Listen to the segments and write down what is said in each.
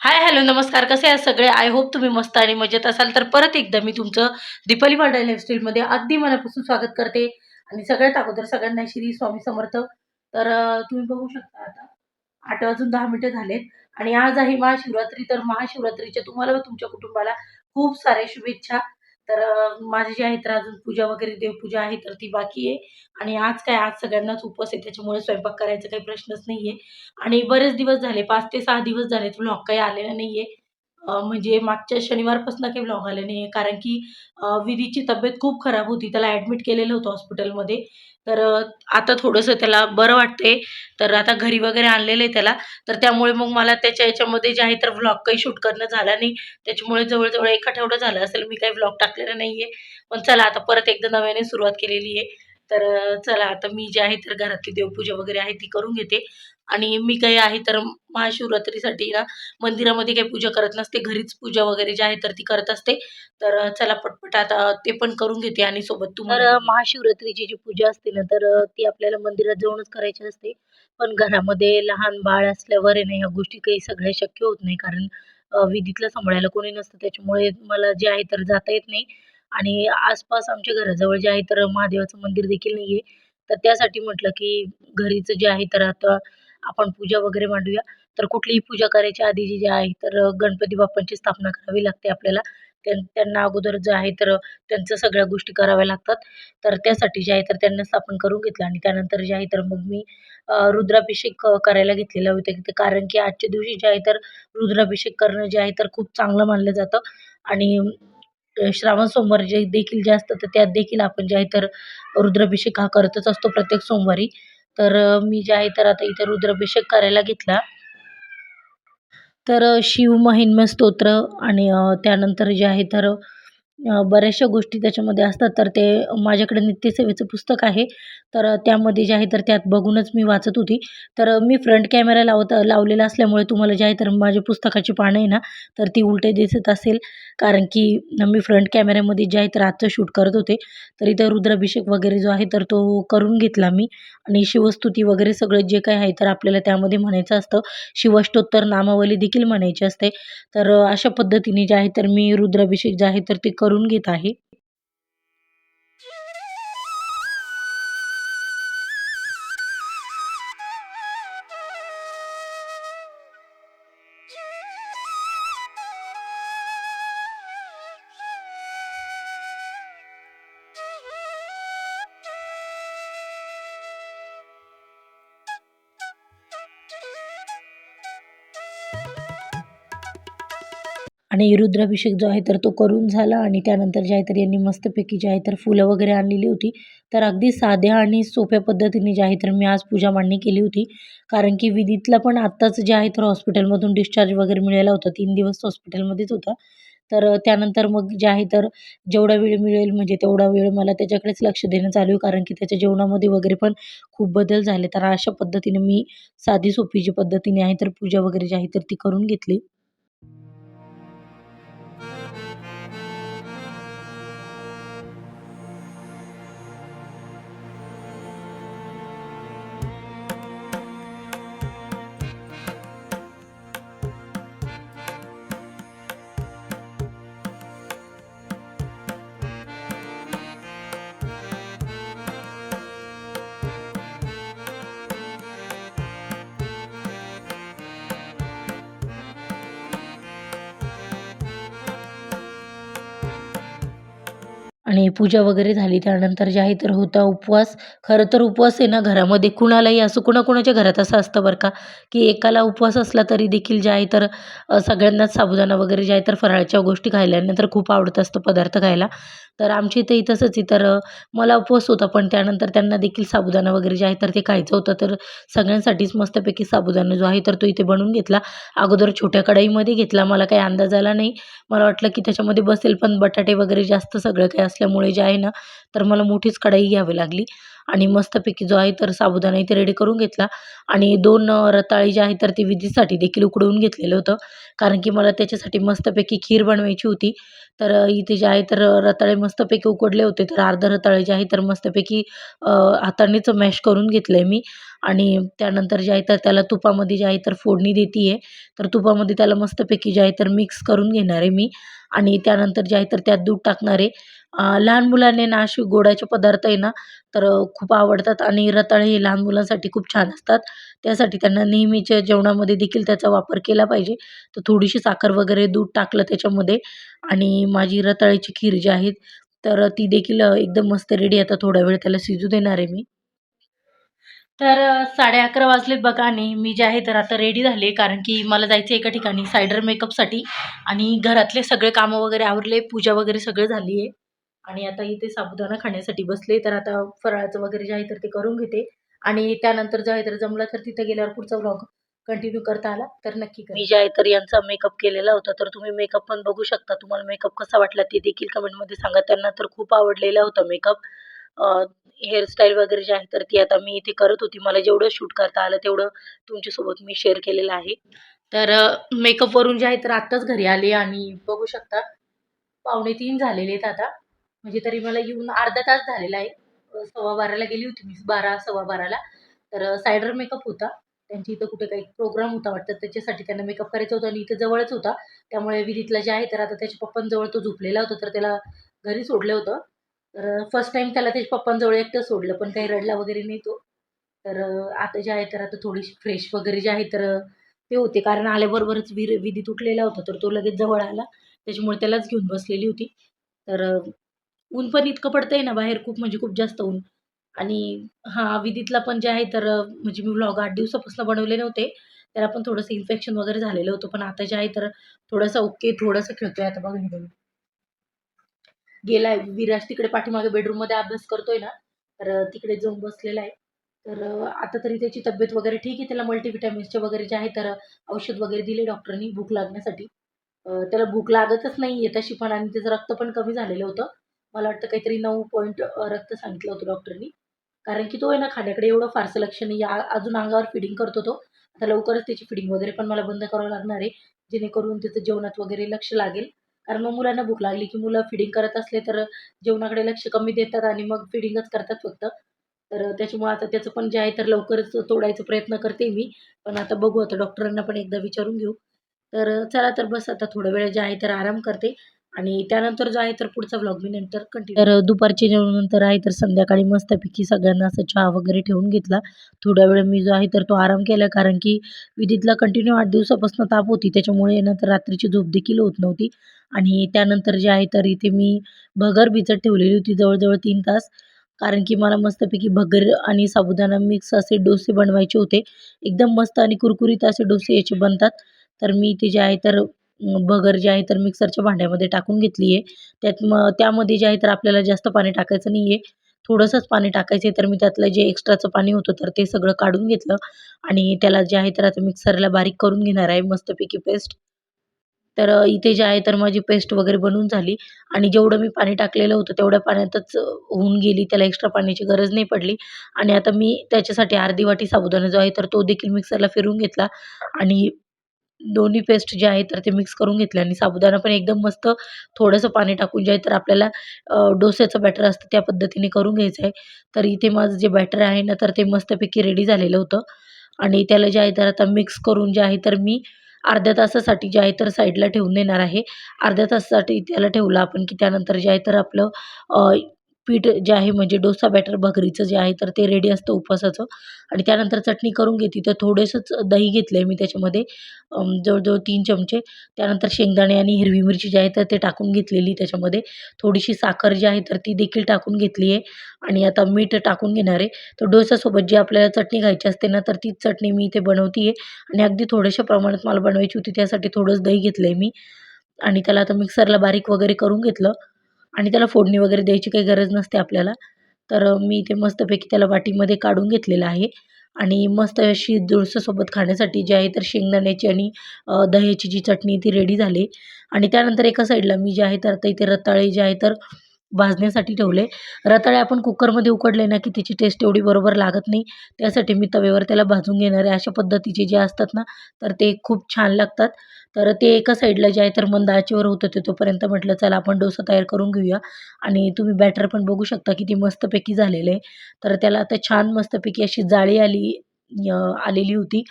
Hi hello नमस्कार. कसे आहे सगळे? आय होप तुम्ही मस्त आणि मजेत असाल. तर परत एकदा मी तुमचं दीपाली वाडा लाईफस्टाईलमध्ये अगदी मनापासून स्वागत करते. आणि सगळ्यात अगोदर सगळ्यांना श्री स्वामी समर्थ. तर तुम्ही बघू शकता आता आठ वाजून दहा मिनिटं झालेत. आणि आज आहे महाशिवरात्री. तर महाशिवरात्रीच्या तुम्हाला व तुमच्या कुटुंबाला खूप साऱ्या शुभेच्छा. तर माझी जी आहे तर अजून पूजा वगैरे देवपूजा आहे तर ती बाकी आहे. आणि आज काय आज सगळ्यांनाच उपवास आहे त्याच्यामुळे स्वयंपाक करायचा काही प्रश्नच नाही आहे आणि बरेच दिवस झाले पाच ते सहा दिवस झाले ब्लॉग काही आलेला नाही आहे म्हणजे मागच्या शनिवारपासून काही ब्लॉग आले नाही आहे कारण की विधीची तब्येत खूप खराब होती त्याला ॲडमिट केलेलं होतं हॉस्पिटलमध्ये तर आता थोडंसं त्याला बरं वाटते तर आता घरी वगैरे आणलेलं आहे त्याला. तर त्यामुळे मग मला त्याच्या याच्यामध्ये जे आहे तर व्लॉग काही शूट करणं झाला नाही. त्याच्यामुळे जवळजवळ एक आठवडा झाला असेल मी काही व्लॉग टाकलेला नाही आहे पण चला आता परत एकदा नव्याने सुरुवात केलेली आहे. तर चला आता मी जे आहे तर घरातली देवपूजा वगैरे आहे ती करून घेते. आणि मी काही आहे तर महाशिवरात्रीसाठी ना मंदिरामध्ये काही पूजा करत नसते. घरीच पूजा वगैरे जी आहे तर ती करत असते. तर चला पटपट आता ते पण करून घेते आणि सोबत तुम्हाला तर महाशिवरात्रीची जी पूजा असते ना तर ती आपल्याला मंदिरात जाऊनच करायची असते. पण घरामध्ये लहान बाळ असल्यावर आहे ना ह्या गोष्टी काही सगळ्या शक्य होत नाही. कारण विधीतलं सांभाळायला कोणी नसतं. त्याच्यामुळे मला जे आहे तर जाता येत नाही. आणि आसपास आमच्या घराजवळ जे आहे तर महादेवाचं मंदिर देखील नाही आहे तर त्यासाठी म्हटलं की घरीच जे आहे तर आता आपण पूजा वगैरे मांडूया. तर कुठलीही पूजा करायच्या आधी जी जे आहे तर गणपती बाप्पांची स्थापना करावी लागते आपल्याला. त्यां त्यांना अगोदर जे आहे तर त्यांचं सगळ्या गोष्टी कराव्या लागतात. तर त्यासाठी जे आहे तर त्यांना स्थापन करून घेतलं. आणि त्यानंतर जे आहे तर मग मी रुद्राभिषेक करायला घेतलेला होता ते कारण की आजच्या दिवशी जे आहे तर रुद्राभिषेक करणं जे आहे तर खूप चांगलं मानलं जातं. आणि श्रावण सोमवार जे देखील जे असतं तर त्यात देखील आपण जे आहे तर रुद्राभिषेक हा करतच असतो प्रत्येक सोमवारी. तर मी जे आहे तर आता इथे रुद्राभिषेक करायला घेतला. तर शिव शिवमहिम्न स्तोत्र आणि त्यानंतर जे आहे तर बऱ्याचशा गोष्टी त्याच्यामध्ये असतात. तर ते माझ्याकडे नित्यसेवेचं पुस्तक आहे. तर त्यामध्ये जे आहे तर त्यात बघूनच मी वाचत होती. तर मी फ्रंट कॅमेरा लावत लावलेला असल्यामुळे तुम्हाला जे आहे तर माझ्या पुस्तकाची पानं आहे ना तर ती उलटे दिसत असेल. कारण की मी फ्रंट कॅमेऱ्यामध्ये जे आहे तर आजचं शूट करत होते. तर इथं रुद्राभिषेक वगैरे जो आहे तर तो करून घेतला मी. आणि शिवस्तुती वगैरे सगळं जे काही आहे तर आपल्याला त्यामध्ये म्हणायचं असतं. शिवाष्टोत्तर नामावली देखील म्हणायची असते. तर अशा पद्धतीने जे आहे तर मी रुद्राभिषेक जे आहे तर ते करून घेत आहे. आणि रुद्राभिषेक जो आहे तर तो करून झाला आणि त्यानंतर जे आहे तर यांनी मस्तपैकी जे आहे तर फुलं वगैरे आणलेली होती. तर अगदी साध्या आणि सोप्या पद्धतीने जे आहे तर मी आज पूजा मांडणी केली होती. कारण की विधीतला पण आत्ताच जे आहे तर हॉस्पिटलमधून डिस्चार्ज वगैरे मिळाला होता. तीन दिवस हॉस्पिटलमध्येच होता. तर त्यानंतर मग जे आहे तर जेवढा वेळ मिळेल म्हणजे तेवढा वेळ मला त्याच्याकडेच लक्ष देणं चालू आहे. कारण की त्याच्या जेवणामध्ये वगैरे पण खूप बदल झाले. तर अशा पद्धतीने मी साधी सोपी जी पद्धतीने आहे तर पूजा वगैरे जी आहे तर ती करून घेतली. आणि पूजा वगैरे झाली त्यानंतर जे आहे तर होता उपवास. खरं तर उपवास आहे ना घरामध्ये कुणालाही असं कुणाकुणाच्या घरात असं असतं बरं का की एकाला उपवास असला तरी देखील जे आहे तर सगळ्यांनाच साबुदाणा वगैरे जे आहे तर फराळाच्या गोष्टी खायला नंतर खूप आवडत असतं पदार्थ खायला. तर आमच्या इथेही तसंच आहे तर मला उपवास होता पण त्यानंतर त्यांना देखील साबुदाणा वगैरे जे आहे तर ते खायचं होतं तर सगळ्यांसाठीच मस्तपैकी साबुदाणा जो आहे तर तो इथे बनवून घेतला. अगोदर छोट्या कढाईमध्ये घेतला मला काही अंदाज आला नाही. मला वाटलं की त्याच्यामध्ये बसेल पण बटाटे वगैरे जास्त सगळं काही असल्यामुळे जे आहे ना तर मला मोठीच कढई घ्यावी लागली. आणि मस्तपैकी जो आहे तर साबुदाणा इथे रेडी करून घेतला. आणि दोन रताळी रताळे जे आहे तर ते विधीसाठी देखील उकडवून घेतलेलं होतं. कारण की मला त्याच्यासाठी मस्तपैकी खीर बनवायची होती. तर इथे जे आहे तर रताळे मस्तपैकी उकडले होते. तर अर्ध रताळे जे आहे तर मस्तपैकी हातानेच मॅश करून घेतलं आहे मी. आणि त्यानंतर जे आहे तर त्याला तुपामध्ये जे आहे तर फोडणी देते आहे तर तुपामध्ये त्याला मस्तपैकी जे आहे तर मिक्स करून घेणार आहे मी. आणि त्यानंतर जे आहे तर त्यात दूध टाकणार आहे. लहान मुलांनी ना अशी गोडाचे पदार्थ आहे ना तर खूप आवडतात आणि रताळे हे लहान मुलांसाठी खूप छान असतात. त्यासाठी त्यांना नेहमीच्या जेवणामध्ये देखील त्याचा वापर केला पाहिजे. तर थोडीशी साखर वगैरे दूध टाकलं त्याच्यामध्ये आणि माझी रताळ्याची खीर जी आहे तर ती देखील एकदम मस्त रेडी आता थोडा वेळ त्याला शिजू देणार आहे मी. तर साडे अकरा वाजलेत बघा आणि मी जे आहे तर आता रेडी झाले कारण की मला जायचं आहे एका ठिकाणी सायडर मेकअपसाठी आणि घरातले सगळे कामं वगैरे आवरले पूजा वगैरे सगळे झाली आहे. आणि आता इथे साबुदाणा खाण्यासाठी बसले तर आता फराळाचं वगैरे जे आहे तर ते करून घेते. आणि त्यानंतर जे आहे तर जमलं तर तिथे गेल्यावर पुढचा व्लॉग कंटिन्यू करता आला तर नक्की करा. मी जे आहे तर यांचा मेकअप केलेला होता तर तुम्ही मेकअप पण बघू शकता. तुम्हाला मेकअप कसा वाटला ते देखील कमेंटमध्ये सांगा. त्यांना तर खूप आवडलेला होता मेकअप हेअरस्टाईल वगैरे जे आहे तर ती आता मी इथे करत होती. मला जेवढं शूट करता आलं तेवढं तुमच्यासोबत मी शेअर केलेलं आहे. तर मेकअपवरून जे आहे तर आत्ताच घरी आले आणि बघू शकता. पावणे तीन झालेले आहेत आता. म्हणजे तरी मला येऊन अर्धा तास झालेला आहे. सव्वा बाराला गेली होती मी बारा सव्वा बाराला. तर सायडर मेकअप होता. त्यांची इथं कुठे काही प्रोग्राम होता वाटतं त्याच्यासाठी त्यांना मेकअप करायचा होता आणि इथं जवळच होता. त्यामुळे विधीतला जे आहे तर आता त्याच्या पप्पांजवळ तो झोपलेला होता तर त्याला घरी सोडलं होतं. तर फर्स्ट टाईम त्याला त्याच्या पप्पांजवळ एकटं सोडलं पण काही रडला वगैरे नाही तो. तर आता जे आहे तर आता थोडीशी फ्रेश वगैरे जे आहे तर ते होते. कारण आल्याबरोबरच विर विधी तुटलेला होता तर तो लगेच जवळ आला. त्याच्यामुळे त्यालाच घेऊन बसलेली होती. तर ऊन पण इतकं पडतंय ना बाहेर खूप म्हणजे खूप जास्त ऊन. आणि हा विधीतला पण जे आहे तर म्हणजे मी व्लॉग आठ दिवसापासून बनवले नव्हते. त्याला पण थोडंसं इन्फेक्शन वगैरे झालेलं होतं पण आता जे आहे तर थोडंसं ओके थोडंसं खेळतोय आता बघा हे गेलाय विराज तिकडे पाठीमागे बेडरूममध्ये अभ्यास करतोय ना तर तिकडे जाऊन बसलेला आहे. तर आता तरी त्याची तब्येत वगैरे ठीक आहे त्याला मल्टीविटॅमिन्सचे वगैरे जे आहे तर औषध वगैरे दिले डॉक्टरनी भूक लागण्यासाठी. त्याला भूक लागतच नाही आहे तशी पण आणि त्याचं रक्त पण कमी झालेलं होतं. मला वाटतं काहीतरी नऊ पॉईंट रक्त सांगितलं होतं डॉक्टरनी. कारण की तो आहे ना खाण्याकडे एवढं फारसं लक्ष नाही. या अजून अंगावर फिडिंग करतो तो. आता लवकरच त्याची फिडिंग वगैरे पण मला बंद करावं लागणार आहे. जेणेकरून त्याचं जेवणात वगैरे लक्ष लागेल. कारण मग मुलांना भूक लागली की मुलं फिडिंग करत असले तर जेवणाकडे लक्ष कमी देतात आणि मग फिडिंगच करतात फक्त. तर त्याच्यामुळे आता त्याचं पण जे आहे तर लवकरच तोडायचा प्रयत्न करते मी. पण आता बघू आता डॉक्टरांना पण एकदा विचारून घेऊ. तर चला तर बस आता थोडा वेळ जे आहे तर आराम करते. आणि त्यानंतर जो आहे तर पुढचा व्लॉग मी नंतर कंटिन्यू तर दुपारच्या जेवणानंतर आहे तर संध्याकाळी मस्तपैकी सगळ्यांना असं चहा वगैरे ठेवून घेतला. थोड्या वेळ मी जो आहे तर तो आराम केला कारण की विधीतला कंटिन्यू आठ दिवसापासून ताप होती. त्याच्यामुळे ना तर रात्रीची झोप देखील होत नव्हती. आणि त्यानंतर जे आहे तर इथे मी भगर भिजत ठेवलेली होती जवळजवळ तीन तास. कारण की मला मस्तपैकी भगर आणि साबुदाणा मिक्स असे डोसे बनवायचे होते. एकदम मस्त आणि कुरकुरीत असे डोसे याचे बनतात. तर मी इथे जे आहे तर बगर जी जे आहे तर मिक्सरच्या भांड्यामध्ये टाकून घेतली आहे. त्यात मग त्यामध्ये जे आहे तर आपल्याला जास्त पाणी टाकायचं नाही आहे थोडंसंच पाणी टाकायचं आहे तर मी त्यातलं जे एक्स्ट्राचं पाणी होतं तर ते सगळं काढून घेतलं. आणि त्याला जे आहे तर आता मिक्सरला बारीक करून घेणार आहे मस्तपैकी पेस्ट तर इथे जे आहे तर माझी पेस्ट वगैरे बनून झाली. आणि जेवढं मी पाणी टाकलेलं होतं तेवढ्या पाण्यातच होऊन गेली. त्याला एक्स्ट्रा पाण्याची गरज नाही पडली. आणि आता मी त्याच्यासाठी अर्धी वाटी साबुदाणा जो आहे तर तो देखील मिक्सरला फिरून घेतला. आणि दोन्ही पेस्ट जे आहे तर ते मिक्स करून घेतले आणि साबुदाणा पण एकदम मस्त थोडंसं पाणी टाकून जे आहे तर आपल्याला डोस्याचं बॅटर असतं त्या पद्धतीने करून घ्यायचं आहे. तर इथे माझं जे बॅटर आहे ना तर ते मस्तपैकी रेडी झालेलं होतं. आणि त्याला जे आहे तर आता मिक्स करून जे आहे तर मी अर्ध्या तासासाठी जे आहे तर साईडला ठेवून देणार आहे. अर्ध्या तासासाठी त्याला ठेवलं आपण की त्यानंतर जे आहे तर आपलं पीठ जे आहे म्हणजे डोसा बॅटर भाकरीचं जे आहे तर ते रेडी असतं उपवासाचं. आणि त्यानंतर चटणी करून घेते. तर थोडंसंच दही घेतलं आहे मी त्याच्यामध्ये. जवळजवळ तीन चमचे. त्यानंतर शेंगदाणे आणि हिरवी मिरची जी आहे तर ते टाकून घेतलेली त्याच्यामध्ये. थोडीशी साखर जी आहे तर ती देखील टाकून घेतली आहे. आणि आता मीठ टाकून घेणार आहे. तर डोसासोबत जी आपल्याला चटणी खायची असते ना तर तीच चटणी मी इथे बनवते आहे आणि अगदी थोड्याशा प्रमाणात मला बनवायची होती त्यासाठी थोडंच दही घेतलं आहे मी. आणि त्याला आता मिक्सरला बारीक वगैरे करून घेतलं. आणि त्याला फोडणी वगैरे द्यायची काही गरज नसते आपल्याला. तर मी ते मस्तपैकी त्याला वाटीमध्ये काढून घेतलेलं आहे. आणि मस्त अशी डोसासोबत खाण्यासाठी जी आहे तर शेंगदाण्याची आणि दह्याची जी चटणी ती रेडी झाली. आणि त्यानंतर एका साईडला मी जे आहे तर आता इथे रताळे जे आहे तर भाजण्यासाठी ठेवले. रताळे आपण कुकरमध्ये उकडले ना की त्याची टेस्ट एवढी बरोबर लागत नाही. त्यासाठी मी तवेवर त्याला भाजून घेणारे अशा पद्धतीचे जे असतात ना तर ते खूप छान लागतात. तर ते एका साईडला जे आहे तर मंद आचेवर होतं ते तोपर्यंत म्हटलं चला आपण डोसा तयार करून घेऊया. आणि तुम्ही बॅटर पण बघू शकता किती मस्तपैकी झालेलं आहे. तर त्याला आता छान मस्तपैकी अशी जाळी आली आलेली होती.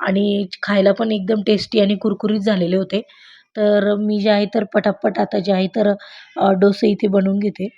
आणि खायला पण एकदम टेस्टी आणि कुरकुरीत झालेले होते. तर मी जे आहे तर पटापट आता जे आहे तर डोसे इथे बनवून घेते.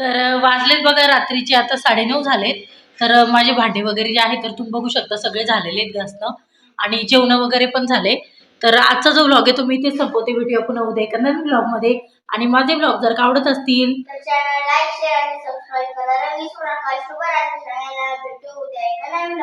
तर वाजलेत बघा रात्रीचे आता साडेनऊ झालेत. तर माझे भांडे वगैरे जे आहे तर तुम्ही बघू शकता सगळे झालेले आहेत घासणं आणि जेवणं वगैरे पण झाले. तर आजचा जो ब्लॉग आहे तो मी इथे संपवते व्हिडिओ पुन्हा उद्या एका नवीन व्लॉगमध्ये आणि माझे ब्लॉग जर का आवडत असतील लाईक शेअर आणि सबस्क्राईब करायला विसरू नका भेटू उद्या एका नवीन